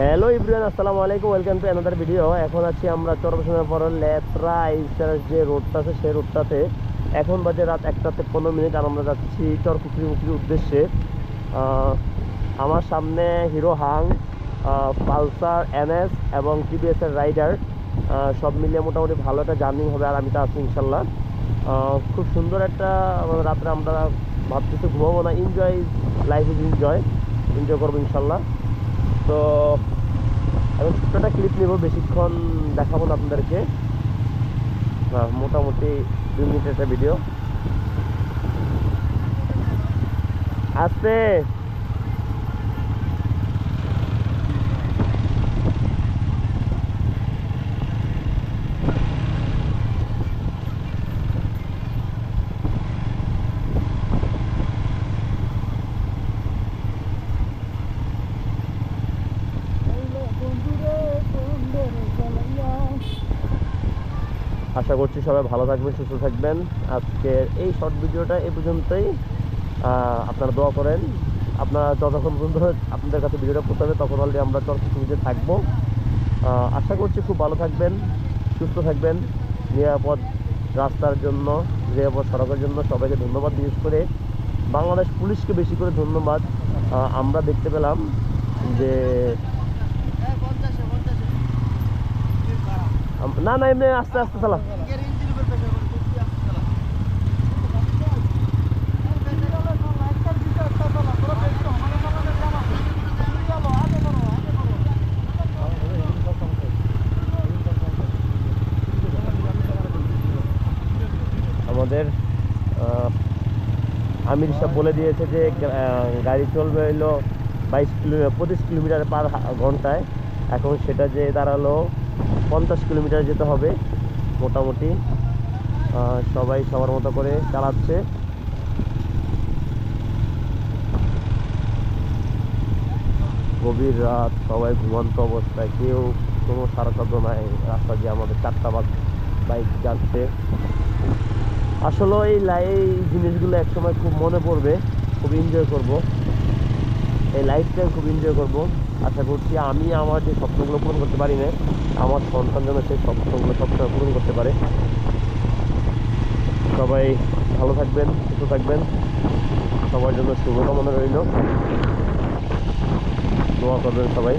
Hello Ibrahim আসসালামু আলাইকুম, welcome to another video এখন আছি আমরা চরপেশনের পর লেত্রা ইস্টার যে রোডটা আছে, সেই রোডটাতে এখন বাজে রাত একটাতে পনেরো মিনিট আর আমরা যাচ্ছি চরপুকুরি মুখরির উদ্দেশ্যে আমার সামনে হিরো হাং পালসার, এনএস এবং টিভিএস এর রাইডার। সব মিলিয়ে মোটামুটি ভালো একটা জার্নি হবে আর আমি তো আছি ইনশাল্লাহ। খুব সুন্দর একটা রাত্রে আমরা ভাবতেছি ঘুমাবো না। Enjoy life is enjoy enjoy করব ইনশাল্লাহ। তো আমি ছোট্ট একটা ক্লিপ নেব, বেশিক্ষণ দেখাবো না আপনাদেরকে। মোটামুটি দুই মিনিটের একটা ভিডিও আসতে! আশা করছি সবাই ভালো থাকবেন, সুস্থ থাকবেন। আজকের এই শর্ট ভিডিওটা এই পর্যন্তই। আপনারা দোয়া করেন। আপনারা যতক্ষণ পর্যন্ত আপনাদের কাছে ভিডিওটা করতে হবে তখন অলরেডি আমরা সুবিধে থাকব। আশা করছি খুব ভালো থাকবেন, সুস্থ থাকবেন, নিরাপদ রাস্তার জন্য, নিরাপদ সড়কের জন্য সবাইকে ধন্যবাদ বিশেষ করে। বাংলাদেশ পুলিশকে বেশি করে ধন্যবাদ। আমরা দেখতে পেলাম যে না না, এমনি আস্তে আস্তে চালা আমাদের আমির সাহেব বলে দিয়েছে যে গাড়ি চলবে হইল বাইশ কিলোমিটার পঁচিশ কিলোমিটার পার ঘন্টায়। এখন সেটা যে দাঁড়াল পঞ্চাশ কিলোমিটার যেতে হবে, মোটামুটি। সবাই সবার মতো করে চালাচ্ছে। গভীর রাত, সবাই ঘুমন্ত অবস্থায়, কেউ কোনো সারা শব্দ নাই। রাস্তা দিয়ে আমাদের চারটা বাদ বাইক যাচ্ছে। আসলে এই লাই জিনিসগুলো একসময় খুব মনে পড়বে, খুব এনজয় করব। এই লাইফটাই খুব এনজয় করব। আশা করছি আমি আমার যে স্বপ্নগুলো পূরণ করতে পারি না, আমার সন্তান যেন সেই স্বপ্নগুলো সবসময় পূরণ করতে পারে। সবাই ভালো থাকবেন, সুস্থ থাকবেন। সবার জন্য শুভকামনা রইল। দোয়া করবেন সবাই।